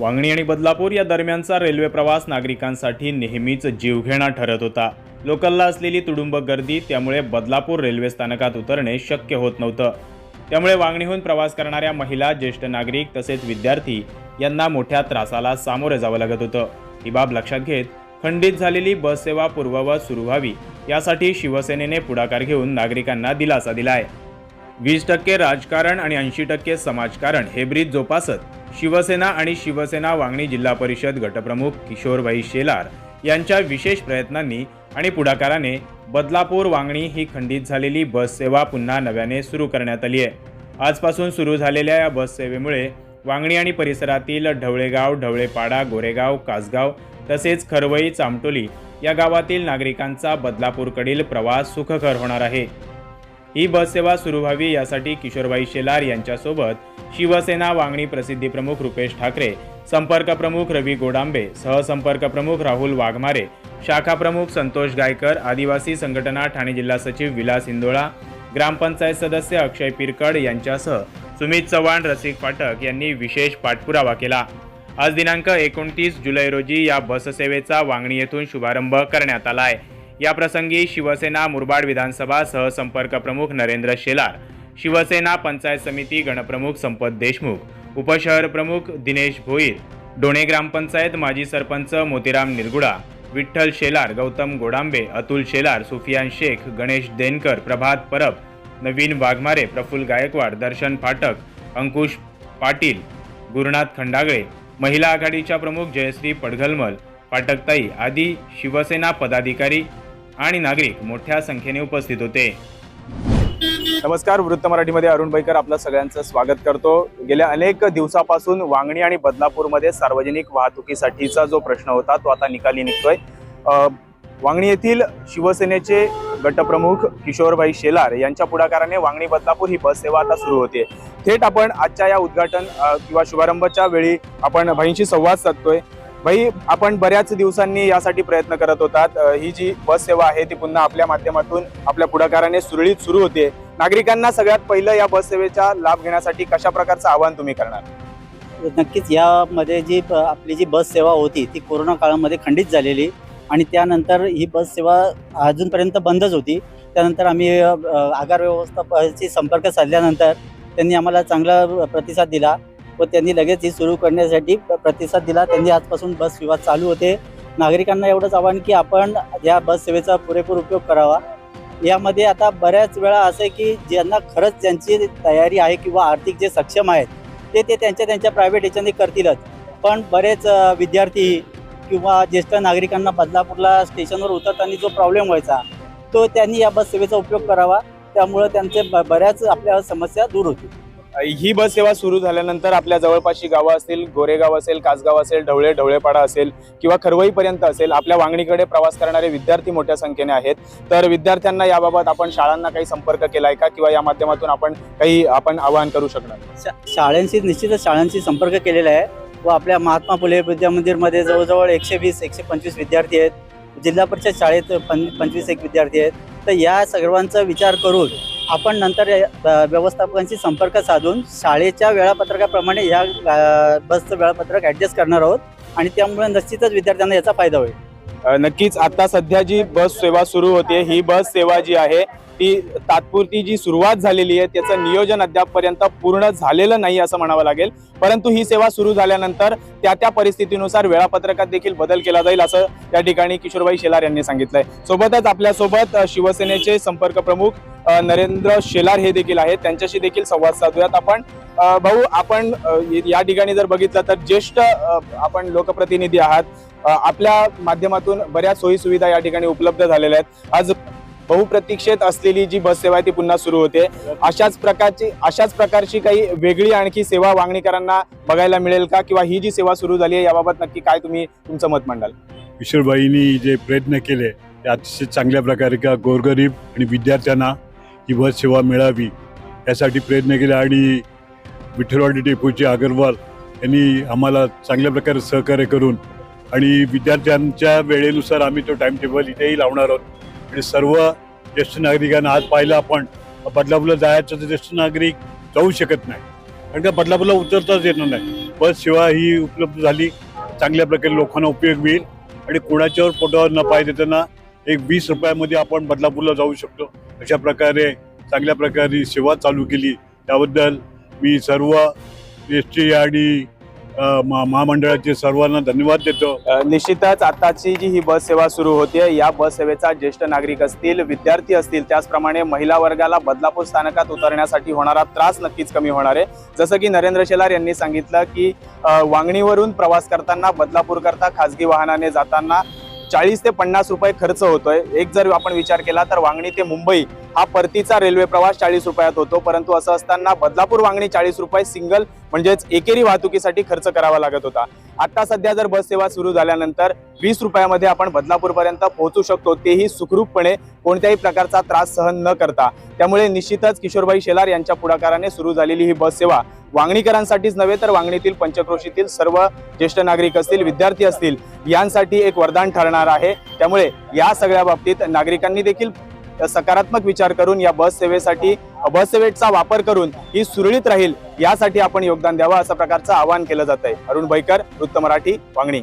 वांगणी आणि बदलापूर या दरम्यानचा रेल्वे प्रवास नागरिकांसाठी नेहमीच जीवघेणा ठरत होता. लोकलला असलेली तुडुंब गर्दी त्यामुळे बदलापूर रेल्वे स्थानकात उतरणे शक्य होत नव्हतं. त्यामुळे वांगणीहून प्रवास करणाऱ्या महिला ज्येष्ठ नागरिक तसेच विद्यार्थी यांना मोठ्या त्रासाला सामोरे जावं लागत होतं. ही बाब लक्षात घेत खंडित झालेली बस सेवा पूर्ववत सुरू व्हावी यासाठी शिवसेनेने पुढाकार घेऊन नागरिकांना दिलासा दिला आहे वीस टक्के राजकारण आणि ऐंशी टक्के समाजकारण हे ब्रीद जोपासत शिवसेना आणि शिवसेना वांगणी जिल्हा परिषद गटप्रमुख किशोरभाई शेलार यांच्या विशेष प्रयत्नांनी आणि पुढाकाराने बदलापूर वांगणी ही खंडित झालेली बस सेवा पुन्हा नव्याने सुरू करण्यात आली आहे. आजपासून सुरू झालेल्या या बससेवेमुळे वांगणी आणि परिसरातील ढवळेगाव ढवळेपाडा गोरेगाव कासगाव तसेच खरवई चामटोली या गावातील नागरिकांचा बदलापूरकडील प्रवास सुखकर होणार आहे. ही बस सेवा सुरू व्हावी यासाठी किशोरबाई शेलार यांच्यासोबत शिवसेना वांगणी प्रसिद्धी प्रमुख रुपेश ठाकरे संपर्क प्रमुख रवी गोडांबे सहसंपर्क प्रमुख राहुल वाघमारे शाखा प्रमुख संतोष गायकर आदिवासी संघटना ठाणे जिल्हा सचिव विलास इंदोळा ग्रामपंचायत सदस्य अक्षय पिरकड यांच्यासह सुमित चव्हाण रसिक फाटक यांनी विशेष पाठपुरावा केला. आज दिनांक एकोणतीस जुलै रोजी या बससेवेचा वांगणी येथून शुभारंभ करण्यात आला आहे. याप्रसंगी शिवसेना मुरबाड विधानसभा सहसंपर्क प्रमुख नरेंद्र शेलार शिवसेना पंचायत समिती गणप्रमुख संपत देशमुख उपशहर प्रमुख दिनेश भोईर डोणे ग्रामपंचायत माजी सरपंच मोतीराम निरगुडा विठ्ठल शेलार गौतम गोडांबे अतुल शेलार सुफियान शेख गणेश देनकर प्रभात परब नवीन वाघमारे प्रफुल्ल गायकवाड दर्शन फाटक अंकुश पाटील गुरुनाथ खंडागळे महिला आघाडीच्या प्रमुख जयश्री पडघलमल फाटकताई आदी शिवसेना पदाधिकारी आणि नागरिक मोठ्या संख्येने उपस्थित होते. नमस्कार वृत्त मराठीमध्ये अरुण बैकर आपलं सगळ्यांचं स्वागत करतो. गेल्या अनेक दिवसापासून वांगणी आणि बदलापूरमध्ये सार्वजनिक वाहतुकीसाठीचा जो प्रश्न होता तो आता निकाली निघतोय. वांगणी येथील शिवसेनेचे गटप्रमुख किशोरभाई शेलार यांच्या पुढाकाराने वांगणी बदलापूर ही बस सेवा आता सुरू होते थेट आपण आजच्या या उद्घाटन किंवा शुभारंभाच्या वेळी आपण भाईंशी संवाद साधतोय. भाई आपण बऱ्याच दिवसांनी यासाठी प्रयत्न करत होतात. ही जी बस सेवा आहे ती पुन्हा आपल्या माध्यमातून आपल्या पुढाकाराने सुरळीत सुरू होते. नागरिकांना सगळ्यात पहिलं या बस सेवेचा लाभ घेण्यासाठी कशा प्रकारचं आवाहन तुम्ही करणार? नक्कीच यामध्ये जी प- आपली जी बस सेवा होती ती कोरोना काळामध्ये खंडित झालेली आणि त्यानंतर ही बस सेवा अजूनपर्यंत बंदच होती. त्यानंतर आम्ही आगार व्यवस्थापनाशी संपर्क साधल्यानंतर त्यांनी आम्हाला चांगला प्रतिसाद दिला. व त्यांनी लगेच ही सुरू करण्यासाठी प्रतिसाद दिला. त्यांनी आजपासून बस सेवा चालू होते. नागरिकांना एवढंच आव्हान की आपण या बस सेवेचा पुरेपूर उपयोग करावा. यामध्ये आता बऱ्याच वेळा असं आहे की ज्यांना खरंच ज्यांची तयारी आहे किंवा आर्थिक जे सक्षम आहेत ते ते त्यांच्या त्यांच्या प्रायव्हेट याच्याने करतीलच. पण बरेच विद्यार्थी किंवा ज्येष्ठ नागरिकांना बदलापूरला स्टेशनवर उतरताना जो प्रॉब्लेम व्हायचा तो त्यांनी या बस सेवेचा उपयोग करावा. त्यामुळं त्यांचे ब- बऱ्याच आपल्या समस्या दूर होतील. ही बस सेवा सुरू झाल्यानंतर आपल्या जवळपासची गावं असतील गोरेगाव असेल कासगाव असेल ढवळे ढवळेपाडा असेल किंवा खरवईपर्यंत असेल आपल्या वांगणीकडे प्रवास करणारे विद्यार्थी मोठ्या संख्येने आहेत. तर विद्यार्थ्यांना याबाबत आपण शाळांना काही संपर्क केलाय का? किंवा या माध्यमातून आपण काही आपण आवाहन करू शकणार? शा शाळांशी निश्चितच शाळांशी संपर्क केलेला आहे. व आपल्या महात्मा फुले विद्या मंदिरमध्ये जवळजवळ एकशे वीस एकशे पंचवीस विद्यार्थी आहेत. जिल्हा परिषद शाळेत पं पंचवीस एक विद्यार्थी आहेत. तर या सर्वांचा विचार करून आपण नंतर व्यवस्थापकांशी संपर्क साधून शाळेच्या वेळापत्रकाप्रमाणे या बसचं वेळापत्रक ॲडजस्ट करणार आहोत आणि त्यामुळे निश्चितच विद्यार्थ्यांना याचा फायदा होईल. नक्कीच. आता सध्या जी बस सेवा सुरू होते ही बस सेवा जी आहे ती तात्पुरती जी सुरुवात झालेली आहे त्याचं नियोजन अद्यापपर्यंत पूर्ण झालेलं नाही असं म्हणावं लागेल. परंतु ही सेवा सुरू झाल्यानंतर त्या त्या परिस्थितीनुसार वेळापत्रकात देखील बदल केला जाईल असं त्या ठिकाणी किशोरबाई शेलार यांनी सांगितलंय. सोबतच आपल्यासोबत शिवसेनेचे संपर्क प्रमुख नरेंद्र शेलार हे देखील आहेत. त्यांच्याशी देखील संवाद साधूयात आपण. भाऊ आपण या ठिकाणी जर बघितलं तर ज्येष्ठ आपण लोकप्रतिनिधी आहात. आपल्या माध्यमातून बऱ्याच सोयी सुविधा या ठिकाणी उपलब्ध झालेल्या आहेत. आज बहुप्रतीक्षेत असलेली जी बस सेवा आहे ती पुन्हा सुरू होते. अशाच प्रकारची अशाच प्रकारची काही वेगळी आणखी सेवा वांगणीकरांना बघायला मिळेल का? किंवा ही जी सेवा सुरू झाली आहे याबाबत नक्की काय तुम्ही तुमचं मत मांडाल? किशोरबाईंनी जे प्रयत्न केले ते अतिशय चांगल्या प्रकारे का गोरगरीब आणि विद्यार्थ्यांना ही बस सेवा मिळावी यासाठी प्रयत्न केले. आणि विठ्ठलवाडी डेपोचे अगरवाल यांनी आम्हाला चांगल्या प्रकारे सहकार्य करून आणि विद्यार्थ्यांच्या वेळेनुसार आम्ही तो टाइम टेबल इथेही लावणार आहोत. आणि सर्व ज्येष्ठ नागरिकांना आज पाहिलं आपण बदलापूरला जायचं तर ज्येष्ठ नागरिक जाऊ शकत नाही. कारण का बदलापूरला उतरताच येणार नाही. बस सेवा ही उपलब्ध झाली. चांगल्या प्रकारे लोकांना उपयोग होईल. आणि कोणाच्यावर पोटावर न पाय देताना एक वीस रुपयामध्ये आपण बदलापूरला जाऊ शकतो. अशा प्रकारे चांगल्या प्रकारे सेवा चालू केली. त्याबद्दल मी सर्व एस टी आणि महामंडळाचे सर्वांना धन्यवाद देतो. निश्चितच आताची जी ही बस सेवा सुरू होते या बस सेवेचा ज्येष्ठ नागरिक असतील विद्यार्थी असतील त्याचप्रमाणे महिला वर्गाला बदलापूर स्थानकात उतरण्यासाठी होणारा त्रास नक्कीच कमी होणार आहे. जसं की नरेंद्र शेलार यांनी सांगितलं की वांगणीवरून प्रवास करताना बदलापूर करता खासगी वाहनाने जाताना चाळीस ते पन्नास रुपये खर्च होतोय. एक जर आपण विचार केला तर वांगणी ते मुंबई हा परतीचा रेल्वे प्रवास चाळीस रुपयात होतो. परंतु असं असताना बदलापूर वांगणी चाळीस रुपये सिंगल म्हणजेच एकेरी वाहतुकीसाठी खर्च करावा लागत होता. आता सध्या जर बस सेवा सुरू झाल्यानंतर वीस रुपयामध्ये आपण बदलापूरपर्यंत पोहोचू शकतो तेही सुखरूपपणे कोणत्याही प्रकारचा त्रास सहन न करता. त्यामुळे निश्चितच किशोरबाई शेलार यांच्या पुढाकाराने सुरू झालेली ही बस सेवा वांगणीकरांसाठीच नव्हे तर वांगणीतील पंचक्रोशीतील सर्व ज्येष्ठ नागरिक असतील विद्यार्थी असतील यांसाठी एक वरदान ठरणार आहे. त्यामुळे या सगळ्या बाबतीत नागरिकांनी देखील सकारात्मक विचार करून या बस सेवेसाठी बस सेवेचा वापर करून ही सुरळीत राहील यासाठी आपण योगदान द्यावं असं प्रकारचं आवाहन केलं जात आहे अरुण बैकर वृत्त मराठी वांगणी.